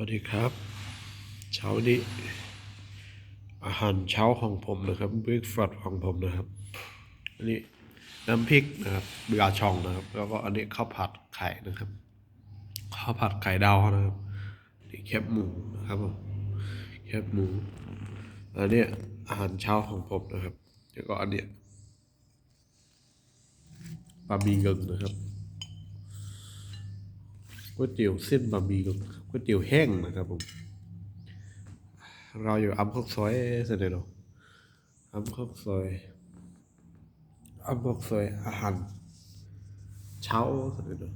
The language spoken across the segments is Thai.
วัสดีครับเช้านี้อาหารเช้าของผมนะครับเบรกฟาสต์ของผมนะครับ อันนี้น้ำพริกนะครับเบือช่องนะครับ แล้วก็อันนี้ข้าวผัดไข่นะครับข้าวผัดไข่ดาวนะครับนี่แคบหมูนะครับผมแคบหมูอันนี้อาหารเช้าของผมนะครับ แล้วก็อันเนี้ยบะหมี่กึ่งนะครับ ก๋วยเตี๋ยวเส้นบะหมี่กับก๋วยเตี๋ยวแห้งนะครับผม เราอยู่อำคกซอยเสนอเนาะอำคกซอยอำคกซอยอาหารเช้าเสนอเนาะ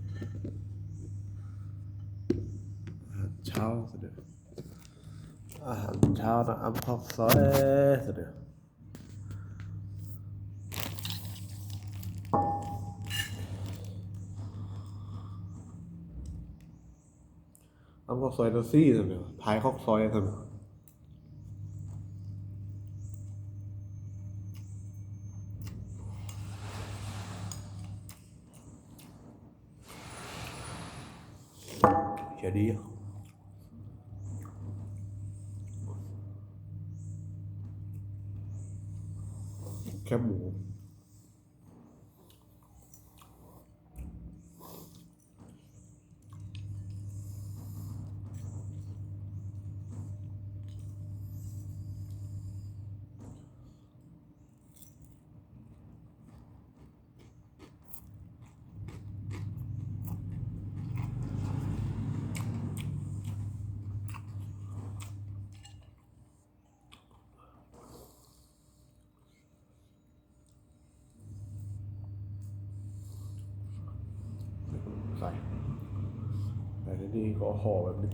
อาหารเช้าเสนออาหารเช้านะอำคกซอยเสนอ อำคกซอยตัวซี่สนอท้ายคอกซอยสนอ Jadi แคบหมู ใส่แต่ที่นี่ก็ห่อแบบนี้